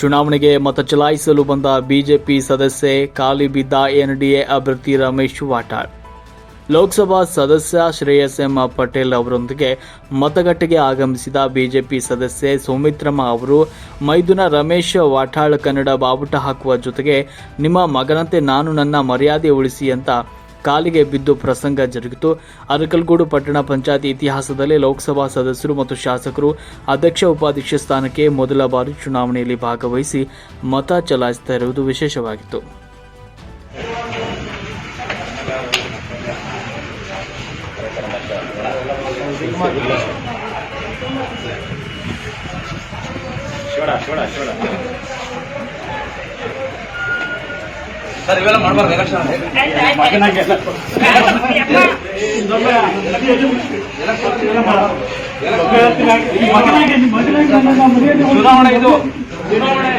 ಚುನಾವಣೆಗೆ ಮತ ಚಲಾಯಿಸಲು ಬಂದ ಬಿಜೆಪಿ ಸದಸ್ಯೆ ಖಾಲಿ ಬಿದ್ದ ಎನ್ಡಿಎ ಅಭ್ಯರ್ಥಿ ರಮೇಶ್ ವಾಟಾಳ್. ಲೋಕಸಭಾ ಸದಸ್ಯ ಶ್ರೇಯಸ್ ಎಂ ಪಟೇಲ್ ಅವರೊಂದಿಗೆ ಮತಗಟ್ಟೆಗೆ ಆಗಮಿಸಿದ ಬಿಜೆಪಿ ಸದಸ್ಯೆ ಸುಮಿತ್ರಮ್ಮ ಅವರು, ಮೈದುನ ರಮೇಶ್ ವಾಟಾಳ್ ಕನ್ನಡ ಬಾವುಟ ಹಾಕುವ ಜೊತೆಗೆ, ನಿಮ್ಮ ಮಗನಂತೆ ನಾನು ನನ್ನ ಮರ್ಯಾದೆ ಉಳಿಸಿ ಅಂತ ಕಾಲಿಗೆ ಬಿದ್ದು ಪ್ರಸಂಗ ಜರುಗಿತು. ಅರಕಲ್ಗೂಡು ಪಟ್ಟಣ ಪಂಚಾಯತ್ ಇತಿಹಾಸದಲ್ಲಿ ಲೋಕಸಭಾ ಸದಸ್ಯರು ಮತ್ತು ಶಾಸಕರು ಅಧ್ಯಕ್ಷ ಉಪಾಧ್ಯಕ್ಷ ಸ್ಥಾನಕ್ಕೆ ಮೊದಲ ಬಾರಿ ಚುನಾವಣೆಯಲ್ಲಿ ಭಾಗವಹಿಸಿ ಮತ ಚಲಾಯಿಸ್ತಾ ಇರುವುದು ವಿಶೇಷವಾಗಿತ್ತು. ಸರ್ ಇವೆಲ್ಲ ಮಾಡಬಾರ್ದು ಚುನಾವಣೆ ಇದು. ಚುನಾವಣೆ